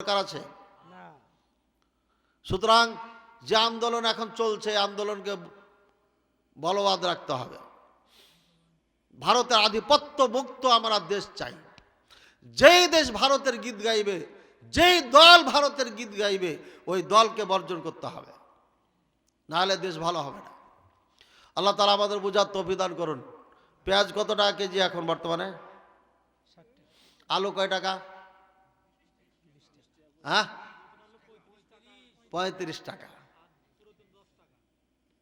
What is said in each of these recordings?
দরকার আছে? সুতরাং যে আন্দোলন এখন চলছে আন্দোলনকে বলবাদ রাখতে হবে। ভারতের আধিপত্য মুক্ত আমরা দেশ চাই। যেই দেশ ভারতের গীত গাইবে যেই দল ভারতের গীত গাইবে ওই দলকে বর্জন করতে হবে। নাহলে দেশ ভালো হবে না। আল্লাহ তালা আমাদের বোঝার তফিদান করুন। পেঁয়াজ কত টাকা কেজি এখন বর্তমানে? আলু কয় টাকা? হ্যাঁ? পঁয়ত্রিশ টাকা।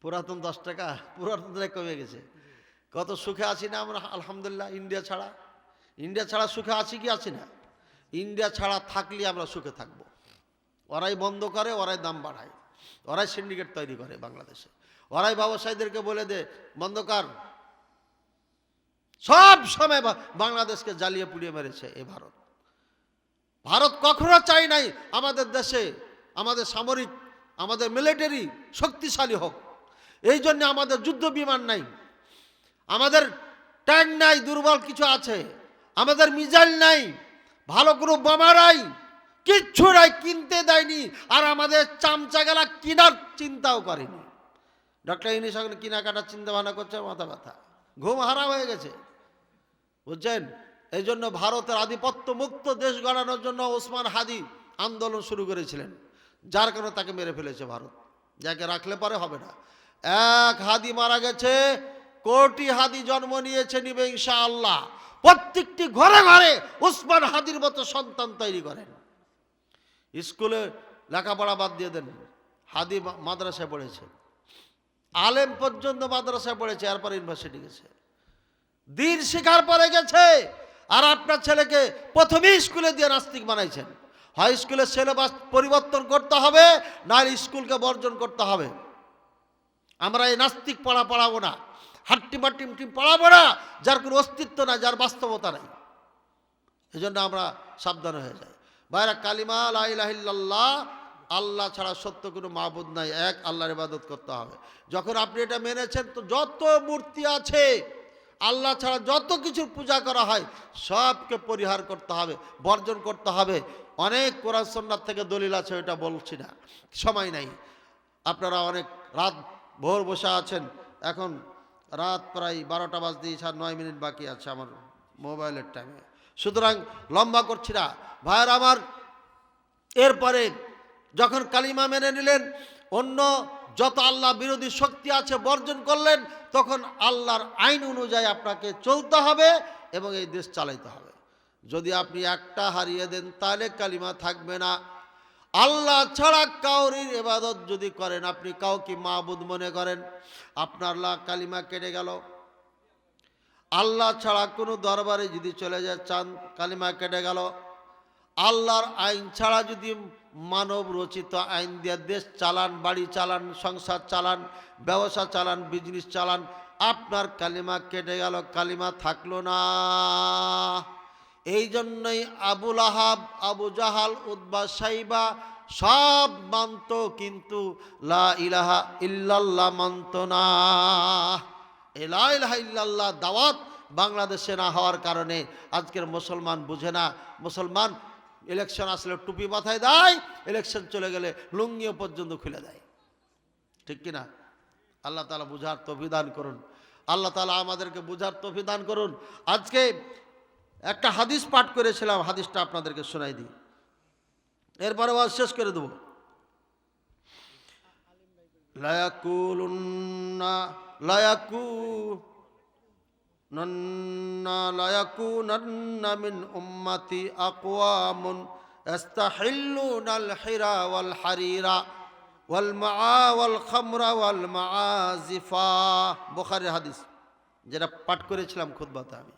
পুরাতন দশ টাকা পুরাতন কমে গেছে। কত সুখে আছি না আমরা? আলহামদুলিল্লাহ, ইন্ডিয়া ছাড়া। ইন্ডিয়া ছাড়া সুখে আছি কি আছি না? ইন্ডিয়া ছাড়া থাকলে আমরা সুখে থাকব। ওরাই বন্ধ করে, ওরাই দাম বাড়ায়। ওরাই সিন্ডিকেট তৈরি করে বাংলাদেশে। ওরাই ব্যবসায়ীদেরকে বলে দে, বন্ধ কর। সব সময় বাংলাদেশকে জ্বালিয়ে পুড়িয়ে মেরেছে এ ভারত। ভারত কখনো চাই নাই আমাদের দেশে, আমাদের সামরিক, আমাদের মিলিটারি শক্তিশালী হোক। এই জন্য আমাদের যুদ্ধ বিমান নাই। আমাদের ট্যাঙ্ক নাই, দুর্বল কিছু আছে। আমাদের মিজাইল নাই, ভালো কোনো বোমা নাই, কিচ্ছু নাই, কিনতে দেয়নি। আর আমাদের চামচাগালা কেনার চিন্তাও করেনি। ডক্টর ইনি সঙ্গে কেনাকাটার চিন্তা ভাবনা করছে, মাথা ব্যথা। ঘুম হারাম হয়ে গেছে। বুঝছেন? এই জন্য ভারতের আধিপত্য মুক্ত দেশ গড়ানোর জন্য ওসমান হাদি আন্দোলন শুরু করেছিলেন। যার কারণে তাকে মেরে ফেলেছে ভারত। যাকে রাখলে পরে হবে না। এক হাদি মারা গেছে, কোটি হাদি জন্ম নিয়েছে নিবে আল্লাহ প্রত্যেকটি ঘরে ঘরে উসমান হাদির মতো সন্তান তৈরি করেন। স্কুলে লেখাপড়া বাদ দিয়ে দেন। হাদি মাদ্রাসায় পড়েছে। আলেম পর্যন্ত মাদ্রাসায় পড়েছে, এরপর ইউনিভার্সিটি গেছে। দিন শিকার পরে গেছে। আর আপনার ছেলেকে প্রথমেই স্কুলে দিয়ে নাস্তিক বানাইছেন। হাই স্কুলের সিলেবাস পরিবর্তন করতে হবে না স্কুলকে বর্জন করতে হবে। আমরা এই নাস্তিক পড়া পড়াবো না হাট্টি মাট্টিম টিম পড়াবো না, যার কোনো অস্তিত্ব নাই, যার বাস্তবতা নাই। এই জন্য আমরা সাবধান হয়ে যাই। বাইরা কালিমা লাইলাহিল্লাহ আল্লাহ ছাড়া সত্য কোনো মাহবুদ নাই, এক আল্লাহর ইবাদত করতে হবে। যখন আপনি এটা মেনেছেন, তো যত মূর্তি আছে আল্লাহ ছাড়া যত কিছুর পূজা করা হয়, সবকে পরিহার করতে হবে, বর্জন করতে হবে। অনেক কোরআন সন্ন্যার থেকে দলিল আছে ওটা বলছি না। সময় নাই। আপনারা অনেক রাত ভোর বসে আছেন, এখন রাত প্রায় বারোটা বাজ দিয়ে আর নয় মিনিট বাকি আছে আমার মোবাইলের টাইমে সুতরাং লম্বা করছি না। ভাইয়ের আমার, এরপরে যখন কালিমা মেনে নিলেন, অন্য যত আল্লাহ বিরোধী শক্তি আছে বর্জন করলেন, তখন আল্লাহর আইন অনুযায়ী আপনাকে চলতে হবে এবং এই দেশ চালাইতে হবে। যদি আপনি একটা হারিয়ে দেন, তাহলে কালিমা থাকবে না। আল্লাহ ছাড়া কাউরির এবাদত যদি করেন, আপনি কাউকে মাহবুদ মনে করেন, আপনার লা কালিমা কেটে গেল। আল্লাহ ছাড়া কোনো দরবারে যদি চলে যায়, চান কালিমা কেটে গেল। আল্লাহর আইন ছাড়া যদি মানব রচিত আইন দিয়ে দেশ চালান, বাড়ি চালান, সংসার চালান, ব্যবসা চালান বিজনেস চালান, আপনার কালিমা কেটে গেল, কালিমা থাকল না। এই জন্যই আবুল আহাব আবু জাহাল উদ্বা সাইবা সব মানত কিন্তু লা ইলাহা ইল্লাল্লাহ মানত না। এই লা ইলাহা ইল্লাল্লাহ দাওয়াত বাংলাদেশে না হওয়ার কারণে আজকের মুসলমান বুঝে না। মুসলমান ইলেকশন আসলে টুপি মাথায় দেয়, ইলেকশন চলে গেলে লুঙ্গিও পর্যন্ত খুলে দেয়। ঠিক কিনা? আল্লাহ তালা বুঝার তফিদান করুন। আল্লাহ তালা আমাদেরকে বুঝার তফিদান করুন। আজকে একটা হাদিস পাঠ করেছিলাম, হাদিসটা আপনাদেরকে শোনাই দিই। এরপরে আবার শেষ করে দেবো। লায়াকুলুন্না, লায়াকু হিরা ওয়াল হারিরা ওয়াল মাআ ওয়াল খামরা ওয়াল মাআজিফা বুখারীর হাদিস, যেটা পাঠ করেছিলাম খুতবাতে আমি।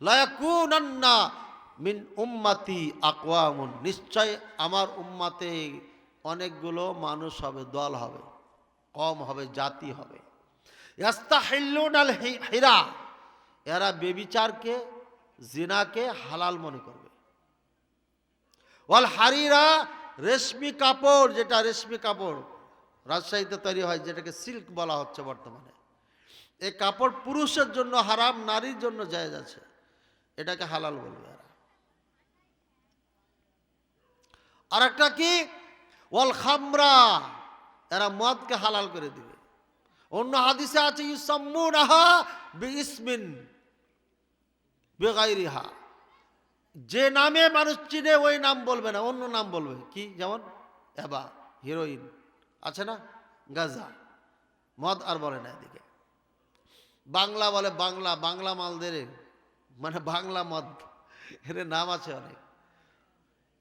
লায়াকুনান্না মিন উম্মতি আকওয়ামুন, নিশ্চয় আমার উম্মাতে অনেকগুলো মানুষ হবে, দল হবে, কম হবে, জাতি হবে। ইয়াস্তাহিল্লুনাল হি- হিরা এরা বেবিচারকে, জিনাকে হালাল মনে করবে। ওয়াল হারিরা রেশমি কাপড়, যেটা রেশমি কাপড় রাজশাহীতে তৈরি হয়, যেটাকে সিল্ক বলা হচ্ছে বর্তমানে। এই কাপড় পুরুষের জন্য হারাম, নারীর জন্য জায়েজ আছে। এটাকে হালাল বলবে এরা। আর একটা কি? ওয়াল খামরা, এরা মদকে হালাল করে দিবে। অন্য হাদিসে আছে যে নামে মানুষ চিনে, ওই নাম বলবে না, অন্য নাম বলবে। কি যেমন? এবা, হিরোইন। আছে না? গাজা। মদ আর বলে না এদিকে। বাংলা বলে বাংলা বাংলা মালদের মানে বাংলা মদ। এর নাম আছে অনেক।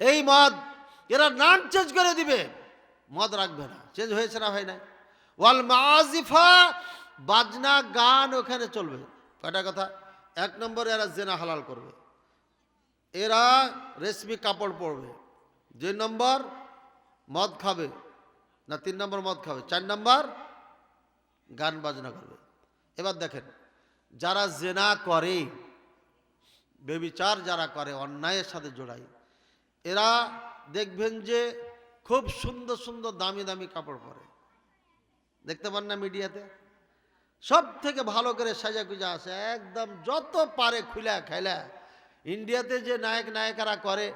এই মদ, এরা নাম চেঞ্জ করে দিবে। মদ রাখবে না। চেঞ্জ হয়েছে না হয় না ওয়াল মাজিফা বাজনা, গান ওখানে চলবে। কয়টা কথা? এক নম্বরে এরা জেনা হালাল করবে। এরা রেশমি কাপড় পরবে। দুই নম্বর, মদ খাবে। না, তিন নম্বর মদ খাবে। চার নম্বর, গান বাজনা করবে। এবার দেখেন, যারা জেনা করে বেবিচার যারা করে, অন্যায়ের সাথে জোড়ায়, এরা দেখবেন যে খুব সুন্দর সুন্দর দামি দামি কাপড় পরে। দেখতে পান না মিডিয়াতে? সব থেকে ভালো করে সাজা কুজা আছে, একদম যত পারে খুলা খেলা ইন্ডিয়াতে যে নায়ক নায়িকারা করে,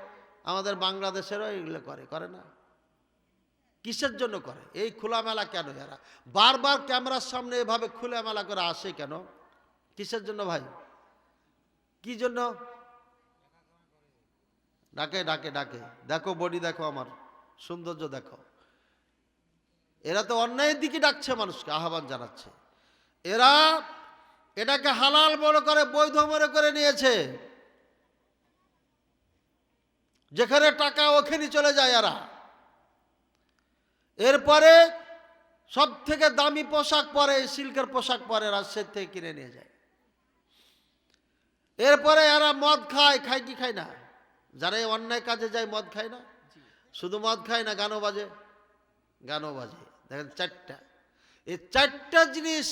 আমাদের বাংলাদেশেরও এগুলো করে করে না। কিসের জন্য করে? এই খোলামেলা কেন এরা? বারবার ক্যামেরার সামনে এভাবে খোলামেলা করে আসে কেন? কিসের জন্য ভাই? কি জন্য? ডাকে ডাকে ডাকে। দেখো বডি দেখো আমার, সৌন্দর্য দেখো। এরা তো অন্যায়ের দিকে ডাকছে মানুষকে আহ্বান জানাচ্ছে। এরা এটাকে হালাল মনে করে বৈধ মনে করে নিয়েছে। যেখানে টাকা ওখানে চলে যায় এরা। এরপরে সব থেকে দামি পোশাক পরে সিল্কের পোশাক পরে রাজশাহী থেকে কিনে নিয়ে যায়। এরপরে এরা মদ খায় খায় কি খায় না? যারা অন্যায় কাজে যায় মদ খায় না? শুধু মদ খায় না গানও বাজে। গানও বাজে। দেখেন চারটা। এই চারটা জিনিস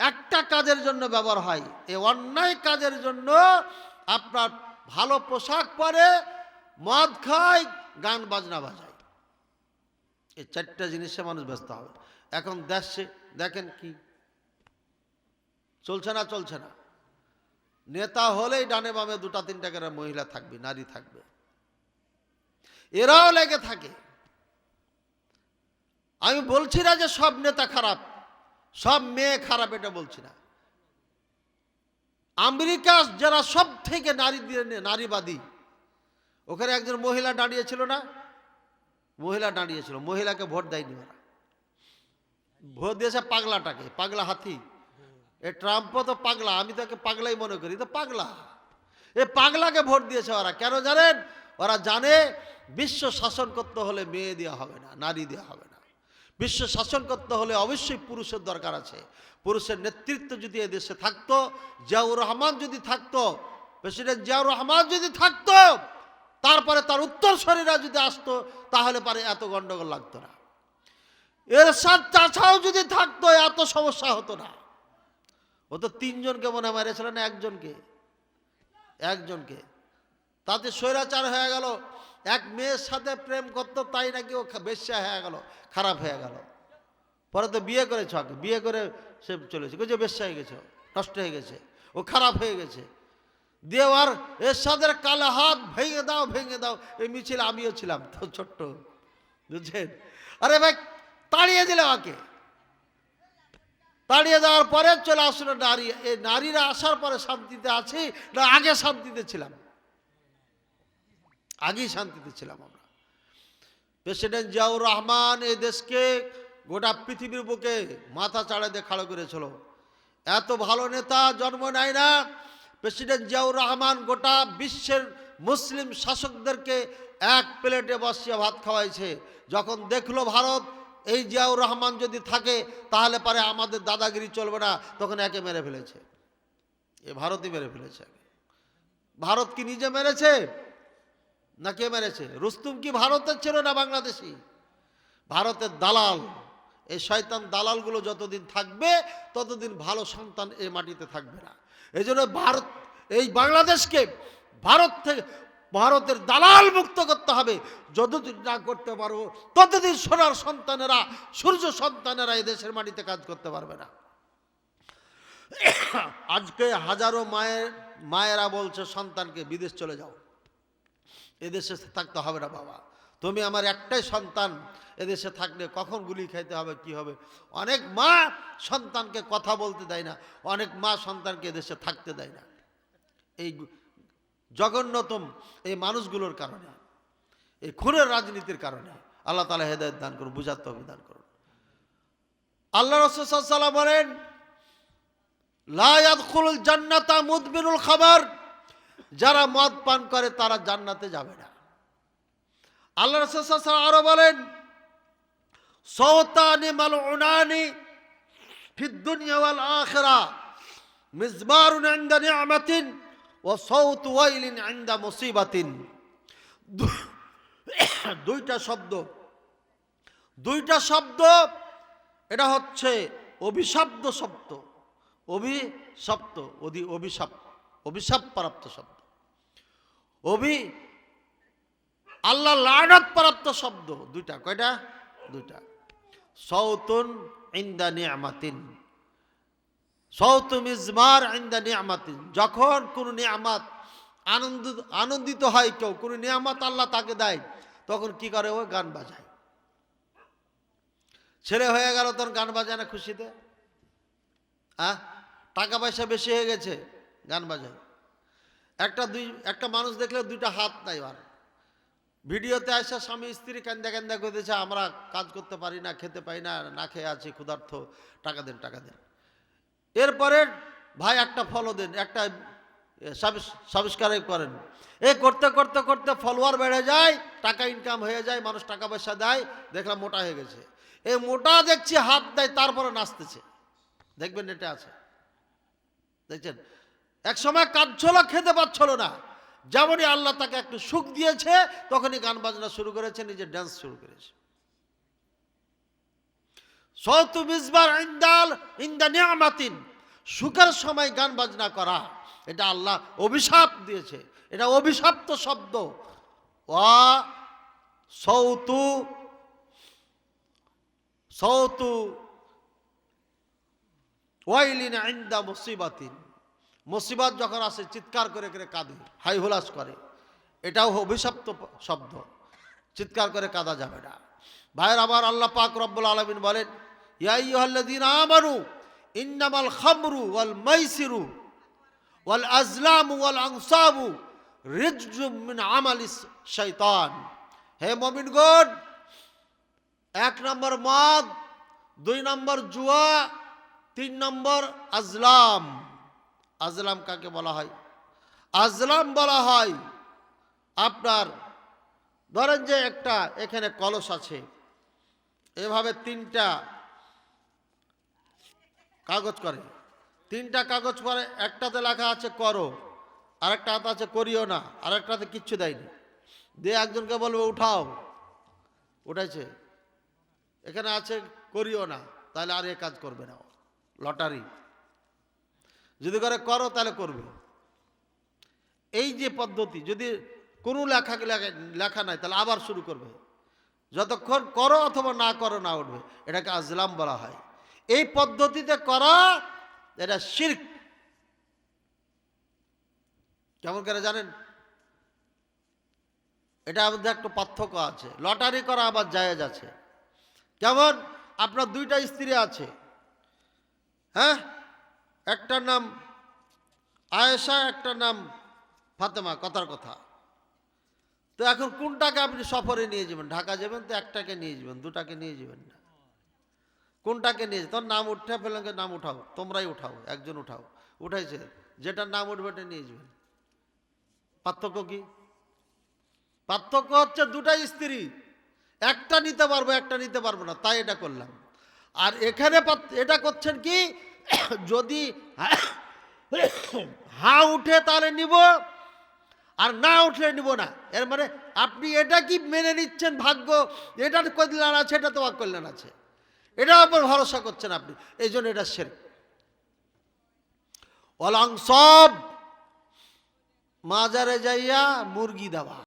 একটা কাজের জন্য ব্যবহার হয়, এই অন্যায় কাজের জন্য আপনার ভালো পোশাক পরে, মদ খায়, গান বাজনা বাজায়। এই চারটা জিনিসে মানুষ ব্যস্ত হবে। এখন দেশে দেখেন কি, চলছে না চলছে না। নেতা হলেই ডানে বামে দুটা তিনটা করে মহিলা থাকবে, নারী থাকবে। এরাও লেগে থাকে। আমি বলছি না যে সব নেতা খারাপ, সব মেয়ে খারাপ, এটা বলছি না। আমেরিকা যারা সব থেকে নারী দিয়ে নারীবাদী, ওখানে একজন মহিলা দাঁড়িয়েছিল না? মহিলা দাঁড়িয়েছিল, মহিলাকে ভোট দেয়নি ওরা। ভোট দিয়েছে পাগলাটাকে, পাগলা হাতি। এ ট্রাম্পও তো পাগলা, আমি তাকে পাগলাই মনে করি, তো পাগলা। এ পাগলাকে ভোট দিয়েছে ওরা, কেন জানেন? ওরা জানে বিশ্ব শাসন করতে হলে মেয়ে দেওয়া হবে না, নারী দেওয়া হবে না। বিশ্ব শাসন করতে হলে অবশ্যই পুরুষের দরকার আছে। পুরুষের নেতৃত্ব যদি এদেশে দেশে থাকতো, জিয়াউর রহমান যদি থাকতো, প্রেসিডেন্ট জিয়াউর রহমান যদি থাকতো, তারপরে তার উত্তরসরীরা যদি আসতো, তাহলে পারে এত গন্ডগোল লাগতো না। এর সাত চাচাও যদি থাকতো, এত সমস্যা হতো না। ও তো তিনজনকে মনে মেরেছিল না একজনকে। একজনকে। তাতে স্বৈরাচার হয়ে গেল এক মেয়ের সাথে প্রেম করতো, তাই নাকি ও বেশ্যা হয়ে গেল, খারাপ হয়ে গেল। পরে তো বিয়ে করেছ আগে বিয়ে করে সে চলেছে যে বেশ্যা হয়ে গেছে, নষ্ট হয়ে গেছে, ও খারাপ হয়ে গেছে। দিয়ে আর এর সাথে কালে হাত ভেঙে দাও ভেঙে দাও, এই মিছিল আমিও ছিলাম, তো ছোট্ট, বুঝছেন? আরে ভাই, তাড়িয়ে দিলে ওকে তাড়িয়ে দেওয়ার পরে চলে আসলো নারী, এই নারীরা আসার পরে শান্তিতে আছি, না আগে শান্তিতে ছিলাম। আগেই শান্তিতে ছিলাম আমরা। প্রেসিডেন্ট জিয়াউর রহমান এই দেশকে গোটা পৃথিবীর বুকে মাথা চাড়া দিয়ে খাড়ো করেছিল। এত ভালো নেতা জন্ম নেয় না। প্রেসিডেন্ট জিয়াউর রহমান গোটা বিশ্বের মুসলিম শাসকদেরকে এক প্লেটে বসিয়ে ভাত খাওয়াইছে। যখন দেখল ভারত, এই জিয়াউর রহমান যদি থাকে, তাহলে পারে আমাদের দাদাগিরি চলবে না, তখন একে মেরে ফেলেছে। এ ভারতই মেরে ফেলেছে। ভারত কি নিজে মেরেছে? না কে মেরেছে? রুস্তুম কি ভারতের ছিল না বাংলাদেশি? ভারতের দালাল। এই শয়তান দালালগুলো যতদিন থাকবে, ততদিন ভালো সন্তান এই মাটিতে থাকবে না। এই জন্য ভারত, এই বাংলাদেশকে ভারত থেকে, ভারতের দালাল মুক্ত করতে হবে। যতদিন না করতে পারব ততদিন সোনার সন্তানেরা, সূর্য সন্তানেরা এই দেশের মাটিতে কাজ করতে পারবে না। আজকে হাজারো মায়ের, মায়েরা বলছে, সন্তানকে বিদেশ চলে যাও। এদেশে থাকতে হবে না বাবা। তুমি আমার একটাই সন্তান, এদেশে থাকলে কখন গুলি খাইতে হবে, কি হবে? অনেক মা সন্তানকে কথা বলতে দেয় না, অনেক মা সন্তানকে এদেশে থাকতে দেয় না। এই জঘন্যতম এই মানুষগুলোর কারণে, এই খুনের রাজনীতির কারণে আল্লাহ তালা হেদায়ত দান করুন, বুঝার তবে দান করুন। আল্লাহ রসুল্লাহ বলেন লায়াদুল জান্নাতা মুদবিরুল খাবার। যারা মদ পান করে তারা জান্নাতে যাবে না। আল্লাহ আরও বলেন সৌতানি মাল উনানি ওয়াইলিন ইনদা মুসিবাতিন। দুইটা শব্দ। দুইটা শব্দ, এটা হচ্ছে অভিশব্দ শব্দ। অভিশপ্ত অধি অভিশাপ অভিশাপ প্রাপ্ত শব্দ। অভি আল্লাহ লানত প্রাপ্ত শব্দ। দুইটা, কয়টা? দুইটা। সৌতুন ইন্দা নিয়ামাতিন। সৌতু মিজমার ইন্দা নিয়ামাতিন। যখন কোনো নিয়ামাত আনন্দ, আনন্দিত হয় কেউ, কোনো নিয়ামত আল্লাহ তাকে দেয়, তখন কি করে? ও গান বাজায়। ছেলে হয়ে গেল তখন গান বাজায় না খুশিতে? হ্যাঁ টাকা পয়সা বেশি হয়ে গেছে। গান বাজায় একটা দুই, একটা মানুষ দেখলে দুইটা হাত নাই আর ভিডিওতে আসা স্বামী স্ত্রী কান্দা কান্দা করতেছে আমরা কাজ করতে পারি না, খেতে পাই না না খেয়ে আছি ক্ষুধার্থ টাকা দেন টাকা দেন। এরপরে ভাই একটা ফলো দেন, একটা সাবস্ক্রাইব করেন। এ করতে করতে করতে ফলোয়ার বেড়ে যায়, টাকা ইনকাম হয়ে যায়, মানুষ টাকা পয়সা দেয়, দেখলাম মোটা হয়ে গেছে। এই মোটা দেখছি, হাত দেয়, তারপরে নাচতেছে। দেখবেন এটা আছে। দেখছেন? এক সময় কাঁদছিল খেতে পাচ্ছিল না। যেমনই আল্লাহ তাকে একটু সুখ দিয়েছে, তখনই গান বাজনা শুরু করেছে নিজে ড্যান্স শুরু করেছে। সৌতু মিসবার ইন্দাল ইন্দা নিয়ামাতিন। সুখের সময় গান বাজনা করা, এটা আল্লাহ অভিশাপ দিয়েছে। এটা অভিশপ্ত শব্দ। ওয়া সৌতু সৌতু ওয়াইলিন আইন্দা মুসিবাতিন। মুসিবত যখন আসে, চিৎকার করে করে কাঁদে, হাই হুলাস করে। এটাও অভিশপ্ত শব্দ। চিৎকার করে কাঁদা যাবে না। ভাইয়ের আবার আল্লাহ পাক রব্বুল আলমিন বলেন ইয়াইয়ুহাল্লাযীন আমানু, ইন্নামাল খামরু ওয়াল মাইসিরু ওয়াল আজলামু ওয়াল আনসাবু রিজজুম মিন আমালিস শাইতান। হে মুমিনগণ, এক নম্বর মদ, দুই নম্বর জুয়া, তিন নম্বর আজলাম। আজলাম কাকে বলা হয়? আজলাম বলা হয় আপনার, ধরেন যে একটা এখানে কলস আছে, এভাবে তিনটা কাগজ করে। তিনটা কাগজ করে একটাতে লেখা আছে করো, আরেকটাতে আছে করিও না, আরেকটাতে কিচ্ছু দেয়নি। দিয়ে একজনকে বলবে, উঠাও। উঠাইছে। এখানে আছে করিও না, তাহলে আর এ কাজ করবে না লটারি। যদি করে, করো, তাহলে করবে। এই যে পদ্ধতি, যদি কোনো লেখা লেখা নাই, তাহলে আবার শুরু করবে। যতক্ষণ করো অথবা না করো, না উঠবে। এটাকে আজলাম বলা হয়। এই পদ্ধতিতে করা, এটা শির্ক। কেমন করে জানেন? এটার মধ্যে একটা পার্থক্য আছে। লটারি করা আবার জায়েজ আছে। যেমন আপনার দুইটা স্ত্রী আছে। হ্যাঁ? একটার নাম, আয়েশা একটার নাম, ফাতেমা, কথার কথা। তো এখন কোনটাকে আপনি সফরে নিয়ে যাবেন? ঢাকা যাবেন তো একটাকে নিয়ে যাবেন, দুটাকে নিয়ে যাবেন না। কোনটাকে নিয়ে তোর নাম উঠে ফেলেন নাম উঠাও, তোমরাই উঠাও, একজন উঠাও। উঠাইছে, যেটার নাম উঠবে এটা নিয়ে যাবেন। পার্থক্য কি? পার্থক্য হচ্ছে দুটা স্ত্রী, একটা নিতে পারব, একটা নিতে পারব না, তাই এটা করলাম। আর এখানে এটা করছেন কি? যদি হা উঠে তাহলে নিব, আর না উঠলে নিব না। এর মানে আপনি এটা কি মেনে নিচ্ছেন ভাগ্য? এটার কল্যাণ আছে, এটা তোমার কল্যাণ আছে। এটার উপর ভরসা করছেন আপনি এই জন্য এটা সের। অলাংসব মাজারে যাইয়া মুরগি দেওয়া।